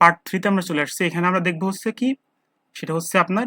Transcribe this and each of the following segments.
Part থ্রিতে আমরা চলে আসছি। এখানে আমরা দেখব হচ্ছে কি? সেটা হচ্ছে আপনার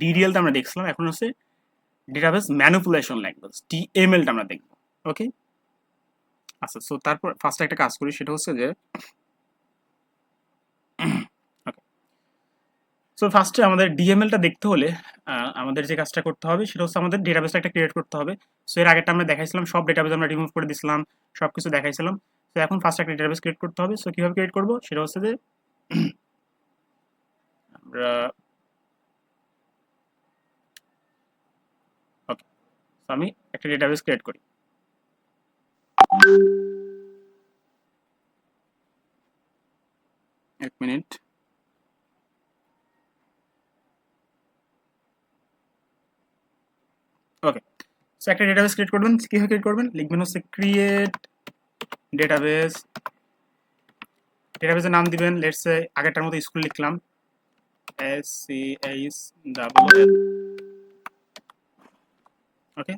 ডিডিএলটা আমরা দেখছিলাম। এখন হচ্ছে ডেটাবেস ম্যানুপুলেশন ল্যাঙ্গুয়েজ ডিএমএলটা আমরা দেখব। ওকে আচ্ছা সো তারপর ফার্স্ট একটা কাজ করি, সেটা হচ্ছে যে সো ফার্স্টে আমাদের ডিএমএলটা দেখতে হলে আমাদের যে কাজটা করতে হবে, সেটা হচ্ছে আমাদের ডেটাবেসটা একটা ক্রিয়েট করতে হবে। সো এর আগেরটা আমরা দেখাইছিলাম, সব ডেটাবেস আমরা রিমুভ করে দিছিলাম সব কিছু দেখাইছিলাম। তো এখন ফার্স্ট একটা ডেটাবেস ক্রিয়েট করতে হবে। সো কীভাবে ক্রিয়েট করব? সেটা হচ্ছে যে, আমরা ওকে আমি একটা ডেটাবেস ক্রিয়েট করি। এক মিনিট ওকে সো একটা ডেটাবেস ক্রিয়েট করবেন। কীভাবে ক্রিয়েট করবেন? লিখবেন হচ্ছে ক্রিয়েট ডেটাবেস ডেটাবেসের নাম দিবেন লেটস আগেরটার মতো স্কুল লিখলাম S C H double L okay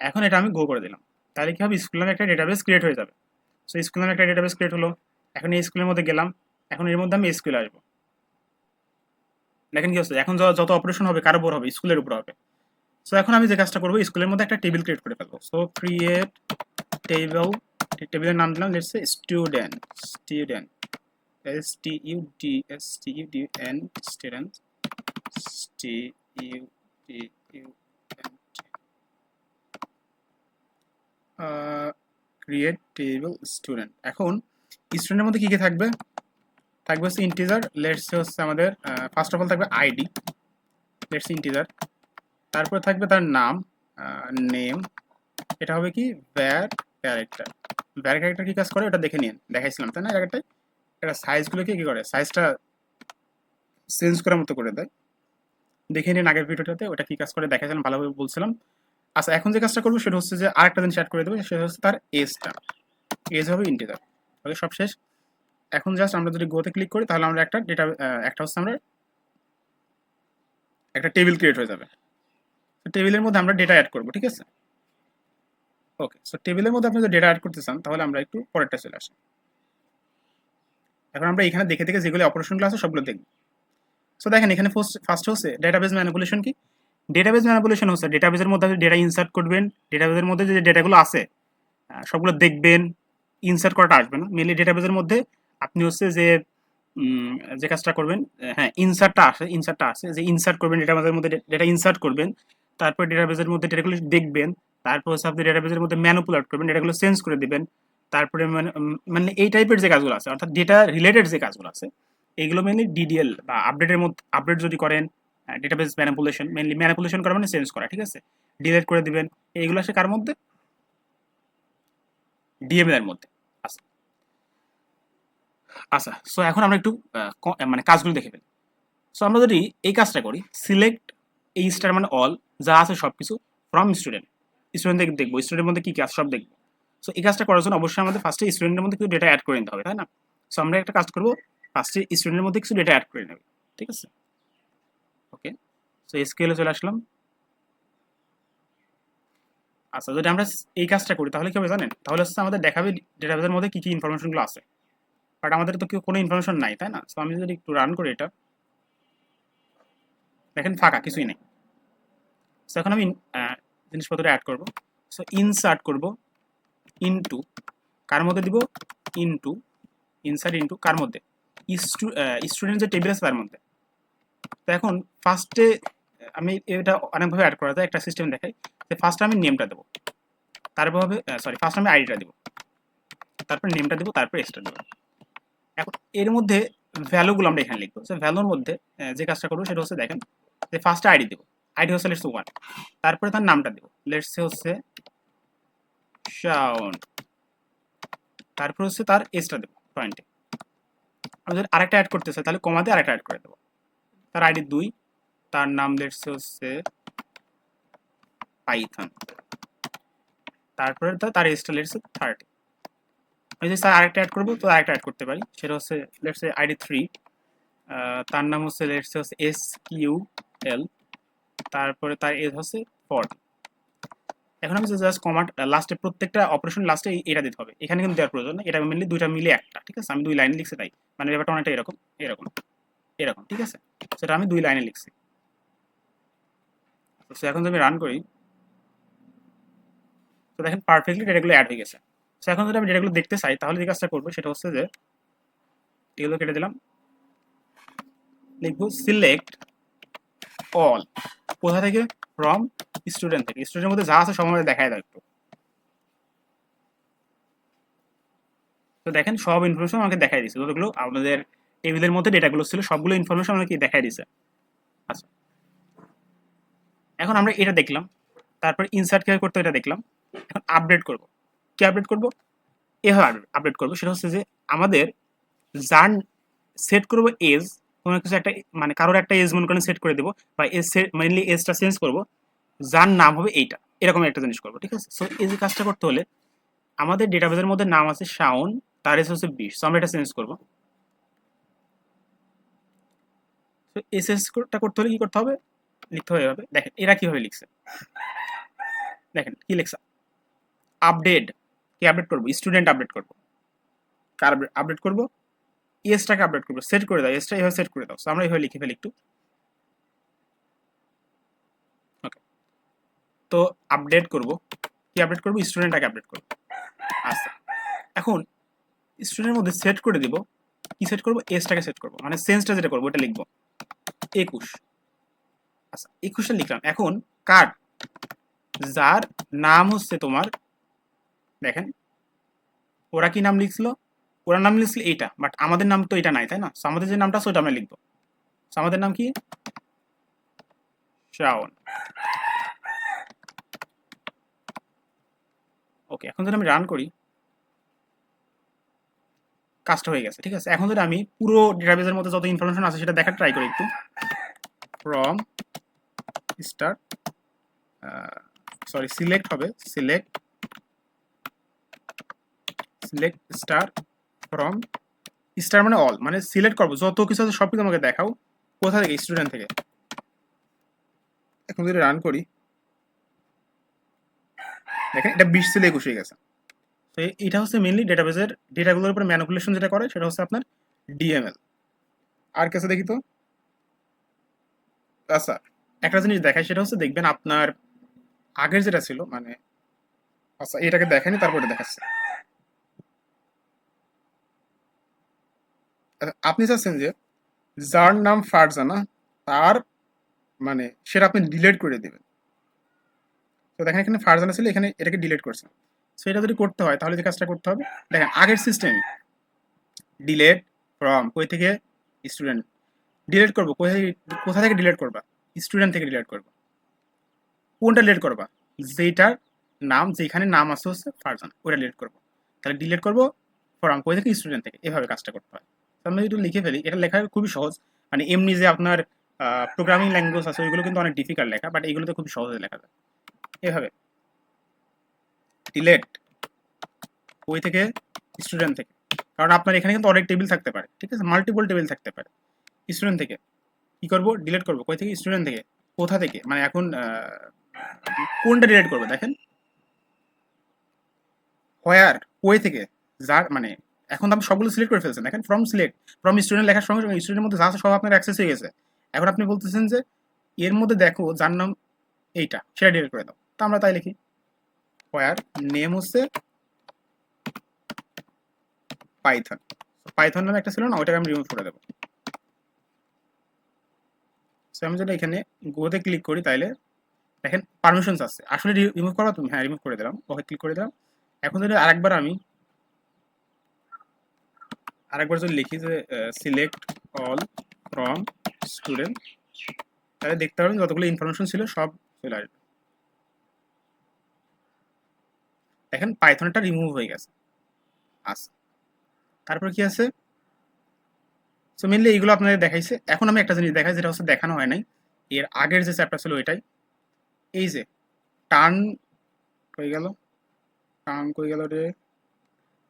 এখন এটা আমি গো করে দিলাম। তাহলে কি হবে? স্কুল নামে একটা ডেটাবেস ক্রিয়েট হয়ে যাবে। সো স্কুল নামে একটা ডেটাবেস ক্রিয়েট হলো। এখন এই স্কুলের মধ্যে গেলাম। এখন এর মধ্যে আমি স্কুলে আসব। দেখেন কি হচ্ছে এখন যত অপারেশন হবে, কার উপর হবে? স্কুলের উপর হবে। সো এখন আমি যে কাজটা করব স্কুলের মধ্যে একটা টেবিল ক্রিয়েট করে ফেলব। সো ক্রিয়েট টেবিল টেবিলের নাম দিলাম let's student student S T U D S T U D N student T U D U N create table student এখন স্টুডেন্টের মধ্যে কি কি থাকবে? থাকবে হচ্ছে ইন্টিজার লেটস হচ্ছে আমাদের ফার্স্ট অফ অল থাকবে আইডি লেটস ইন্টিজার তারপরে থাকবে তার নাম নেম এটা হবে কি? ভ্যার ক্যারেক্টার ভ্যার ক্যারেক্টার কী কাজ করে? ওটা দেখে নিন দেখাইছিলাম, তাই না জায়গাটায়? এটা সাইজগুলোকে কি করে? সাইজটা চেঞ্জ করার মতো করে দেয়। দেখে নিন আগের ভিডিওটাতে ওটা কি কাজ করে? দেখাইছিলাম, ভালোভাবে বলছিলাম। আচ্ছা এখন যে কাজটা করব, সেটা হচ্ছে যে আরেকটা জিনিস অ্যাড করে দেবো, সেটা হচ্ছে তার এজটা এজ হবে ইন্টিজার ওকে সব শেষ। এখন জাস্ট আমরা যদি গোতে ক্লিক করি, তাহলে আমরা একটা ডেটা একটা হচ্ছে আমরা একটা টেবিল ক্রিয়েট হয়ে যাবে। টেবিলের মধ্যে আমরা ডেটা অ্যাড করব, ঠিক আছে? ওকে সো টেবিলের মধ্যে আপনি যদি ডেটা অ্যাড করতে চান, তাহলে আমরা একটু পরেরটা চলে আসি। এখন আমরা এখানে দেখে দেখে যেগুলো অপারেশনগুলো আছে সবগুলো দেখব। সো দেখেন, এখানে ফার্স্ট ফার্স্ট হচ্ছে ডেটাবেস ম্যানিপুলেশন কি? ডেটাবেস ম্যানিপুলেশন হচ্ছে ডেটাবেসের মধ্যে আপনি ডেটা ইনসার্ট করবেন ডেটাবেসের মধ্যে যে ডেটাগুলো আছে সবগুলো দেখবেন ইনসার্ট করাটা আসবে না। মেনলি ডেটাবেসের মধ্যে আপনি হচ্ছে যে যে কাজটা করবেন হ্যাঁ ইনসার্টটা আসে ইনসার্টটা আছে যে ইনসার্ট করবেন ডেটাবেসের মধ্যে ডেটা ইনসার্ট করবেন, তারপর ডেটাবেসের মধ্যে ডেটাগুলো দেখবেন তারপর হচ্ছে আপনি ডেটাবেসের মধ্যে ম্যানুপুলেট করবেন ডেটাগুলো চেঞ্জ করে দিবেন। তারপরে মানে মানে এই টাইপের যে কাজগুলো আছে, অর্থাৎ ডেটা রিলেটেড যে কাজগুলো আছে, এগুলো মেনলি ডিডিএল বা আপডেটের মধ্যে আপডেট যদি করেন ডেটাবেস ম্যানিপুলেশন মেনলি ম্যানিপুলেশন করা মানে চেঞ্জ করা, ঠিক আছে? ডিলেট করে দিবেন, এইগুলো আসে কার মধ্যে? ডিএমএল এর মধ্যে আচ্ছা। আচ্ছা সো এখন আমরা একটু মানে কাজগুলো দেখে ফেলি। সো আমরা যদি এই কাজটা করি সিলেক্ট এই স্টার মানে অল যা আছে সব কিছু ফ্রম স্টুডেন্ট স্টুডেন্ট দেখব। স্টুডেন্টের মধ্যে কি কাজ সব দেখব। সো এই কাজটা করার জন্য অবশ্যই আমাদের ফার্স্টে স্টুডেন্টের মধ্যে কিছু ডেটা অ্যাড করে নিতে হবে, তাই না? সো আমরা একটা কাজ করব ফার্স্টে স্টুডেন্টের মধ্যে কিছু ডেটা অ্যাড করে নেবে, ঠিক আছে? ওকে সো এসকিউএলে চলে আসলাম। আচ্ছা যদি আমরা এই কাজটা করি, তাহলে কি হবে জানেন? তাহলে হচ্ছে আমাদের দেখাবে ডেটাবেসের মধ্যে কী কী ইনফরমেশনগুলো আছে। বাট আমাদের তো কেউ কোনো ইনফরমেশন নাই, তাই না? সো আমি যদি একটু রান করি এটা। দেখেন ফাঁকা, কিছুই নেই। সো এখন আমি জিনিসপত্র অ্যাড করব। সো ইনসার্ট করব ইনটু কার মধ্যে দিব? ইনটু ইনসার্ট ইনটু কার মধ্যে? স্টুডেন্ট যে টেবিল আছে তার মধ্যে। তো এখন ফার্স্টে আমি এটা অনেকভাবে অ্যাড করা যায় একটা সিস্টেম দেখাই। যে ফার্স্টে আমি নেমটা দেবো। তারপর হবে সরি ফার্স্ট আমি আইডিটা দেবো। তারপর নেমটা দেবো, তারপর এক্সট্রা দেবো। এখন এর মধ্যে ভ্যালুগুলো আমরা এখানে লিখব। সো ভ্যালুর মধ্যে যে কাজটা করব সেটা হচ্ছে দেখেন, যে ফার্স্টে আইডি দেবো। আইডি হচ্ছে লেটস ওয়ান তারপরে তার নামটা দেবো। লেটস হচ্ছে শাউন তারপর হচ্ছে তার এজটা দেবো পয়েন্টে আমি যদি আরেকটা অ্যাড করতে চাই, তাহলে কমাতে আরেকটা অ্যাড করে দেবো। তার আইডি দুই, তার নাম লেটস হচ্ছে পাইথন তারপরে তার এজটা লেটস থার্টি আমি যদি স্যার আরেকটা অ্যাড করব, তো আরেকটা অ্যাড করতে পারি। সেটা হচ্ছে লেটস আইডি থ্রি তার নাম হচ্ছে লেটস হচ্ছে এস কিউ এল তারপরে তার এজ হচ্ছে ফর এখন আমি জাস্ট কমান্ড লাস্টে প্রত্যেকটা অপারেশন লাস্টে এটা দিতে হবে। এখানে কিন্তু দেওয়ার প্রয়োজন না এটা মিলে দুইটা মিলে একটা, ঠিক আছে? আমি দুই লাইনে লিখছি তাই। মানে ব্যাপারটা অনেকটা এরকম এরকম এরকম, ঠিক আছে? সেটা আমি দুই লাইনে লিখছি। তো এখন যদি আমি রান করি, তো দেখেন পারফেক্টলি ডেটাগুলো অ্যাড হয়ে গেছে। সো এখন যদি আমি ডেটাগুলো দেখতে চাই, তাহলে যে কাজটা করব সেটা হচ্ছে যে, এগুলো কেটে দিলাম। লিখব সিলেক্ট অল কোথা থেকে? ফ্রম স্টুডেন্ট থেকে। স্টুডেন্টের মধ্যে যা আছে আমাদের দেখায় দাও একটু। তো দেখেন, সব ইনফরমেশন আমাকে দেখাই দিচ্ছে যতগুলো আমাদের টেবিলের মধ্যে ডেটাগুলো ছিল, সবগুলো ইনফরমেশন আমাকে দেখাই দিছে আচ্ছা। এখন আমরা এটা দেখলাম। তারপর ইনসার্ট কীভাবে করতে এটা দেখলাম। এখন আপডেট করব। কি আপডেট করব? এভাবে আপডেট করব। সেটা হচ্ছে যে আমাদের যার সেট করব এজ কোনো কিছু একটা মানে কারোর একটা এজ মনে করেন সেট করে দেবো বা এজ মেনলি এজটা চেঞ্জ করব, যার নাম হবে এইটা, এরকম একটা জিনিস করব, ঠিক আছে? সো এই যে কাজটা করতে হলে আমাদের ডেটাবেসের মধ্যে নাম আছে শাওন, তার এস হচ্ছে বিশ সো আমরা এটা চেঞ্জ করব। তো এসএসটা করতে হলে কি করতে হবে? লিখতে হবে এভাবে। দেখেন, এরা কীভাবে লিখছে? দেখেন, কি লিখছে? আপডেট কি আপডেট করব? স্টুডেন্ট আপডেট করব। কার আপডেট করব? এসটাকে আপডেট করব সেট করে দাও এসটা এভাবে সেট করে দাও। আমরা এভাবে লিখে ফেলি একটু। তো আপডেট করব। কি আপডেট করব? স্টুডেন্টটাকে আপডেট করব। আচ্ছা। এখন স্টুডেন্টের মধ্যে সেট করে দিব। কি সেট করব? এসটাকে সেট করব। মানে সেন্সটা যেটা করব, ওটা লিখব। একুশ। আচ্ছা একুশটা লিখলাম। এখন কার? যার নাম হচ্ছে তোমার, দেখেন, ওরা কি নাম লিখছিল? ওরা নাম লিখছিল এইটা বাট আমাদের নাম তো এটা নাই তাই না? So, আমাদের যে নামটা ওটা আমরা লিখব। আমাদের নাম কি? শ্রাবণ। ওকে এখন যদি আমি রান করি কাজটা হয়ে গেছে ঠিক আছে? এখন যদি আমি পুরো ডেটাবেসের মধ্যে যত ইনফরমেশন আছে সেটা দেখার ট্রাই করি একটু। ফ্রম স্টার সরি সিলেক্ট হবে select select star from star মানে অল মানে সিলেক্ট করব, যত কিছু আছে সব কিছু আমাকে দেখাও, কোথা থেকে স্টুডেন্ট থেকে। এখন যদি রান করি, দেখেন, এটা বিশ ছিল একুশ হয়ে গেছে। তো এটা হচ্ছে মেনলি ডেটাবেসের ডেটাগুলোর উপর ম্যানিপুলেশন যেটা করে, সেটা হচ্ছে আপনার ডিএমএল আর কাছে দেখি তো আচ্ছা একটা জিনিস দেখায় সেটা হচ্ছে দেখবেন আপনার আগের যেটা ছিল মানে আচ্ছা এটাকে দেখায়নি, তারপরে দেখাচ্ছে আচ্ছা, আপনি চাচ্ছেন যে যার নাম ফারজানা, তার মানে সেটা আপনি ডিলেট করে দেবেন। তো দেখেন এখানে ফারজানা ছিল, এখানে এটাকে ডিলেট করছেন সো এটা যদি করতে হয়, তাহলে যে কাজটা করতে হবে, দেখেন আগের সিস্টেম ডিলেট ফ্রম কই থেকে? স্টুডেন্ট ডিলেট করব কোথা থেকে কোথা থেকে ডিলেট করবা? স্টুডেন্ট থেকে ডিলেট করবা। কোনটা ডিলিট করবা? যেটার নাম যেখানে নাম আছে হচ্ছে ফারজানা ওটা ডিলিট করব। তাহলে ডিলেট করব ফ্রম কই থেকে? স্টুডেন্ট থেকে। এভাবে কাজটা করতে হয়। আমরা যদি লিখে ফেলি, এটা লেখা খুবই সহজ। মানে এমনি যে আপনার প্রোগ্রামিং ল্যাঙ্গুয়েজ আছে, ওইগুলো কিন্তু অনেক ডিফিকাল্ট লেখা বাট এগুলোতে খুব সহজে লেখা যায়। এভাবে। ডিলেট ওই থেকে স্টুডেন্ট থেকে। কারণ আপনার এখানে কিন্তু অনেক টেবিল থাকতে পারে, ঠিক আছে? মাল্টিপল টেবিল থাকতে পারে। স্টুডেন্ট থেকে। কি করব? ডিলেট করব। কই থেকে? স্টুডেন্ট থেকে। কোথা থেকে? মানে এখন কোনটা ডিলেট করব? দেখেন। হোয়ার ওয়ে থেকে? যার মানে এখন আপনি সবগুলো সিলেক্ট করে ফেলছেন। এখন ফ্রম সিলেক্ট ফ্রম স্টুডেন্ট লেখার সঙ্গে সঙ্গে স্টুডেন্টের মধ্যে যা আছে সব আপনার অ্যাক্সেস হয়ে গেছে। এখন আপনি বলতেছেন যে এর মধ্যে দেখো যার নাম এইটা সেটা ডিলিট করে দাও। তো আমরা তাই লিখি। হোয়ার নেম হচ্ছে পাইথন পাইথন নামে একটা ছিল না ওইটাকে আমি রিমুভ করে দেবো। So, আমি যদি এখানে গোতে ক্লিক করি তাইলে দেখেন পারমিশনস আছে। আসলে রিমুভ করা তুমি হ্যাঁ রিমুভ করে দিলাম। ওকে ক্লিক করে দিলাম। এখন যদি আরেকবার আমি আরেকবার যদি লিখি যে সিলেক্ট অল ফ্রম স্টুডেন্ট তাহলে দেখতে পাবেন যতগুলো ইনফরমেশন ছিল সব চলে আসবে। দেখেন পাইথনটা রিমুভ হয়ে গেছে। আচ্ছা। তারপর কি আছে? সো মেনলি এইগুলো আপনাদের দেখাইছে। এখন আমি একটা জিনিস দেখাই, যেটা হচ্ছে দেখানো হয় নাই। এর আগের যে চ্যাপ্টার ছিল ওইটাই। এই যে টার্ন কই গেল? টার্ন কই গেল রে?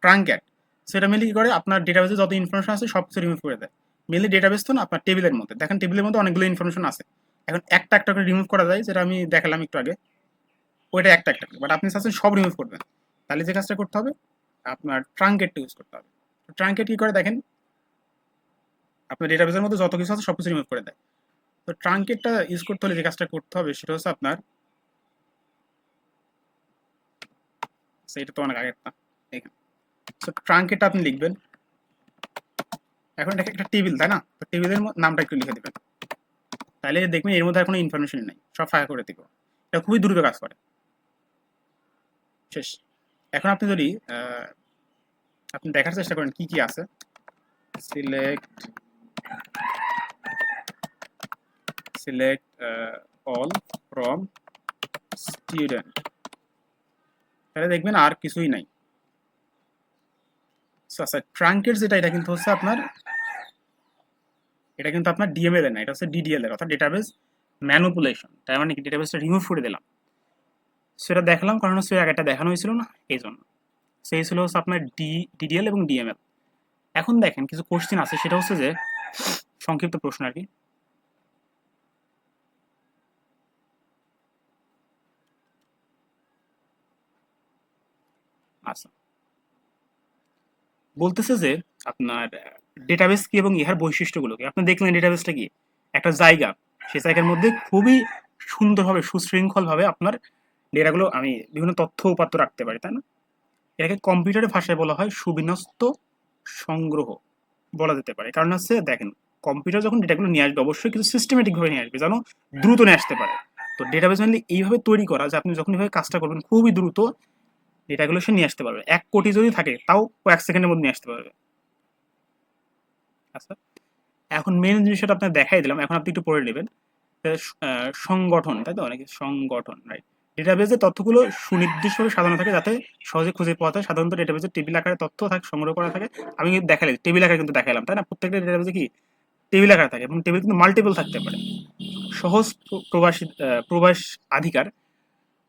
ট্রাঙ্ক্যাট সেটা মেনলি কি করে? আপনার ডেটাবেসে যত ইনফরমেশন আছে সব কিছু রিমুভ করে দেয়। মেনলি ডেটাবেস তো না, আপনার টেবিলের মধ্যে। দেখেন টেবিলের মধ্যে অনেকগুলো ইনফরমেশন আছে। এখন একটা একটা করে রিমুভ করা যায়, যেটা আমি দেখালাম একটু আগে। ওইটা একটা একটা করে। বাট আপনি চাচ্ছেন সব রিমুভ করবেন। তাহলে যে কাজটা করতে হবে, আপনার ট্রাঙ্কেটটা ইউজ করতে হবে। ট্রাঙ্কেট কী করে? দেখেন, আপনার ডেটাবেসের মধ্যে যত কিছু আছে সব কিছু রিমুভ করে দেয়। তো ট্রাঙ্কেটটা ইউজ করতে হলে যে কাজটা করতে হবে, সেটা হচ্ছে আপনার সেটা তো অনেক আগের না তো ট্রাঙ্কেটটা আপনি লিখবেন। এখন এটা একটা টেবিল, তাই না? তো টেবিলের নামটা একটু লিখে দেবেন। তাহলে দেখবেন এর মধ্যে আর কোনো ইনফরমেশন নেই। সব ফায়ার করে দিব। এটা খুবই দ্রুত কাজ করে। শেষ। এখন আপনি যদি আপনি দেখার চেষ্টা করেন কি কি আছে। Select select all from student তাহলে দেখবেন আর কিছুই নাই। আচ্ছা ট্রাঙ্কের যেটা, এটা কিন্তু হচ্ছে আপনার, এটা কিন্তু আপনার ডিএমএল না, এটা হচ্ছে ডিডিএল এর, অর্থাৎ ডেটাবেস ম্যানুপুলেশন তার মানে ডেটাবেসটা রিমুভ করে দিলাম। সেটা দেখালাম, কারণ হচ্ছে আগেটা দেখানো হয়েছিল না, এই জন্য। সেই ছিল হচ্ছে আপনার ডি ডিডিএল এবং ডিএমএল এখন দেখেন, কিছু কোশ্চেন আছে, সেটা হচ্ছে যে, সংক্ষিপ্ত প্রশ্ন আর কি। আচ্ছা। বলতেছে যে আপনার ডেটাবেস কি এবং ইহার বৈশিষ্ট্যগুলো কি আপনি দেখলেন ডেটাবেসটা কি? একটা জায়গা। সে জায়গার মধ্যে খুবই সুন্দরভাবে সুশৃঙ্খলভাবে আপনার ডেটাগুলো আমি বিভিন্ন তথ্য উপাত্ত রাখতে পারি তাই না? এটাকে কম্পিউটারের ভাষায় বলা হয় সুবিন্যস্ত সংগ্রহ বলা যেতে পারে। কারণ হচ্ছে দেখেন কম্পিউটার যখন ডেটাগুলো নিয়ে আসবে অবশ্যই কিছু সিস্টেমেটিকভাবে নিয়ে আসবে যেন দ্রুত নিয়ে আসতে পারে। তো ডেটাবেস মেনলি এইভাবে তৈরি করা যে আপনি যখন এইভাবে কাজটা করবেন খুবই দ্রুত ডেটাগুলো সে নিয়ে আসতে পারবে। এক কোটি যদি থাকে, তাও কয়েক সেকেন্ডের মধ্যে নিয়ে আসতে পারবে। আচ্ছা এখন মেন জিনিসটা আপনার দেখাই দিলাম। এখন আপনি একটু পড়ে নেবেন। সংগঠন, তাই তো? অনেকে সংগঠন রাইট ডেটাবেজের তথ্যগুলো সুনির্দিষ্টভাবে সাজানো থাকে যাতে সহজে খুঁজে পাওয়া যায়। সাধারণত ডেটাবেজে টেবিল আকারে তথ্য থাকে, সংগ্রহ করা থাকে। আমি কিন্তু দেখালাম টেবিল আকারে কিন্তু দেখালাম তাই না? প্রত্যেকটা ডেটাবেজে কি? টেবিল আকারে থাকে, এবং টেবিল কিন্তু মাল্টিপল থাকতে পারে। সহজ প্রবাসী প্রবাস আধিকার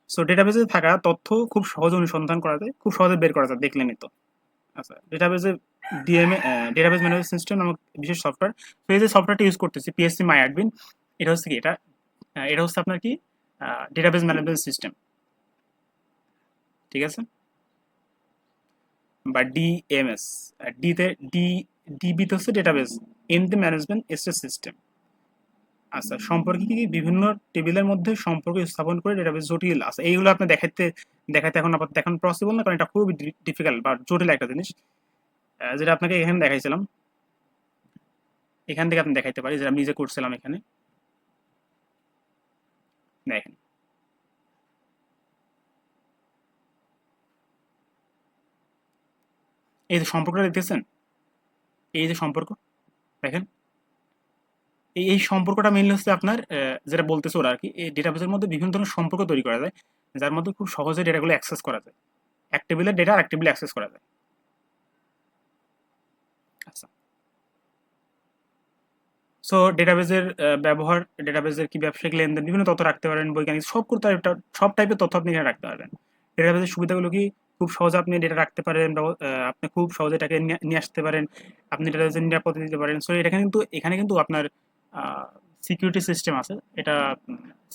সো ডেটাবেজে থাকা তথ্য খুব সহজে অনুসন্ধান করা যায়, খুব সহজে বের করা যায় দেখলেনই তো আচ্ছা ডেটাবেজে ডিএমএ ডেটাবেজ ম্যানেজমেন্ট সিস্টেম নামক বিশেষ সফটওয়্যার তো এই যে সফটওয়্যারটা ইউজ করতেছি পিএসসি মাই অ্যাডমিন এটা হচ্ছে কি এটা? এটা হচ্ছে আপনার কি? ডেটাবেজ ম্যানেজমেন্ট সিস্টেম ঠিক আছে? বা ডিএমএস ডিতে ডি ডিবিতে হচ্ছে ডেটাবেস ডেটাবেজ এনতে ম্যানেজমেন্ট এসএস সিস্টেম আচ্ছা সম্পর্কে কি বিভিন্ন টেবিলের মধ্যে সম্পর্ক স্থাপন করে ডেটাবেস জটিল আছে? এইগুলো আপনি দেখাতে দেখাতে এখন আপাতত দেখানো পসিবল না? কারণ এটা খুবই ডিফিকাল্ট বা জটিল একটা জিনিস। যেটা আপনাকে এখানে দেখাইছিলাম। এখান থেকে আপনি দেখাইতে পারি যেটা আমি নিজে করছিলাম এখানে। দেখেন। এই যে সম্পর্কটা দেখতেছেন? এই যে সম্পর্ক, দেখেন। এই এই সম্পর্কটা মেনলি হচ্ছে আপনার যেটা বলতেছে ওরা আর কি এই ডেটাবেসের মধ্যে বিভিন্ন ধরনের সম্পর্ক তৈরি করা যায়, যার মধ্যে খুব সহজে ডেটাগুলো অ্যাক্সেস করা যায়। এক টেবিলের ডেটা আর এক টেবিলে অ্যাক্সেস করা যায়। আচ্ছা। সো ডেটাবেজের ব্যবহার ডেটাবেজের কি ব্যবসায়িক লেনদেন, বিভিন্ন তথ্য রাখতে পারেন, বৈজ্ঞানিক, সব করতে সব টাইপের তথ্য আপনি এখানে রাখতে পারবেন। ডেটাবেজের সুবিধাগুলো কি খুব সহজে আপনি ডেটা রাখতে পারেন আপনি খুব সহজে এটাকে নিয়ে আসতে পারেন, আপনি ডেটাবেজের নিরাপত্তা দিতে পারেন। সো এটা কিন্তু, এখানে কিন্তু আপনার সিকিউরিটি সিস্টেম আছে। এটা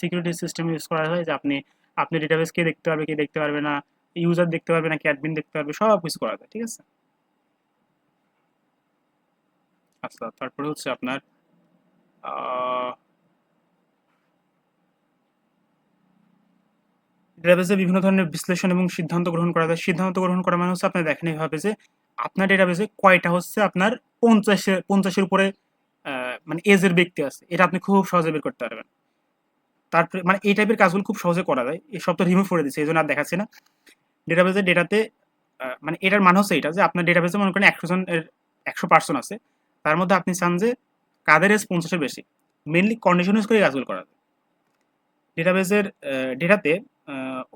সিকিউরিটি সিস্টেম ইউজ করা হয় যে আপনি আপনি ডেটাবেস কে দেখতে পারবে, কে দেখতে পারবে না ইউজার দেখতে পারবে না, কি দেখতে পারবে, সব কিছু করা যায়, ঠিক আছে? আচ্ছা তারপরে হচ্ছে আপনার ডেটাবেসে বিভিন্ন ধরনের বিশ্লেষণ এবং সিদ্ধান্ত গ্রহণ করা যায়। সিদ্ধান্ত গ্রহণ করা মানে হচ্ছে আপনি দেখেন এইভাবে যে আপনার ডেটাবেসে কয়টা হচ্ছে আপনার পঞ্চাশের পঞ্চাশের উপরে মানে এজের ব্যক্তি আছে, এটা আপনি খুব সহজে বের করতে পারবেন। তারপরে মানে এই টাইপের কাজগুলো খুব সহজে করা যায়, এই সব তো রিমুভ করে দিচ্ছে এই জন্য আর দেখাচ্ছে না। ডেটাবেজের ডেটাতে মানে এটার মানে হচ্ছে এটা যে আপনার ডেটাবেসে মনে করেন একশো জন একশো পার্সন আছে, তার মধ্যে আপনি চান যে কাদের এজ পঞ্চাশের বেশি মেনলি কন্ডিশন ইউজ করে কাজগুলো করা যায়। ডেটাবেসের ডেটাতে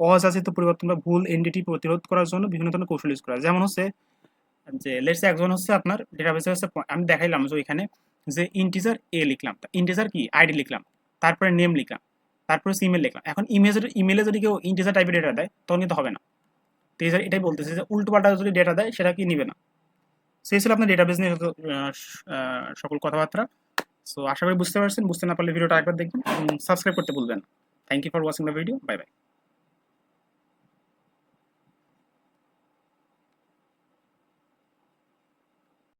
অযাচিত পরিবর্তন বা ভুল এনডিটি প্রতিরোধ করার জন্য বিভিন্ন ধরনের কৌশল ইউজ করা যেমন হচ্ছে, যে লেটস একজন হচ্ছে আপনার ডেটাবেসে হচ্ছে, আমি দেখাইলাম যে ওইখানে যে ইন্টিজার এ লিখলাম ইন্টিজার কি? আইডি লিখলাম, তারপরে নেম লিখলাম, তারপরে ইমেল লিখলাম। এখন ইমেজের ইমেলে যদি কেউ ইন্টিজার টাইপের ডেটা দেয়, তখন কিন্তু হবে না। তো এটাই বলতেছে যে উল্টো পাল্টা যদি ডেটা দেয়, সেটা কি নিবে না। সেই ছিল আপনার ডেটাবেস নিয়ে সকল কথাবার্তা। সো আশা করি বুঝতে পারছেন। বুঝতে না পারলে ভিডিওটা একবার দেখবেন এবং সাবস্ক্রাইব করতে ভুলবেন thank you for watching the video bye bye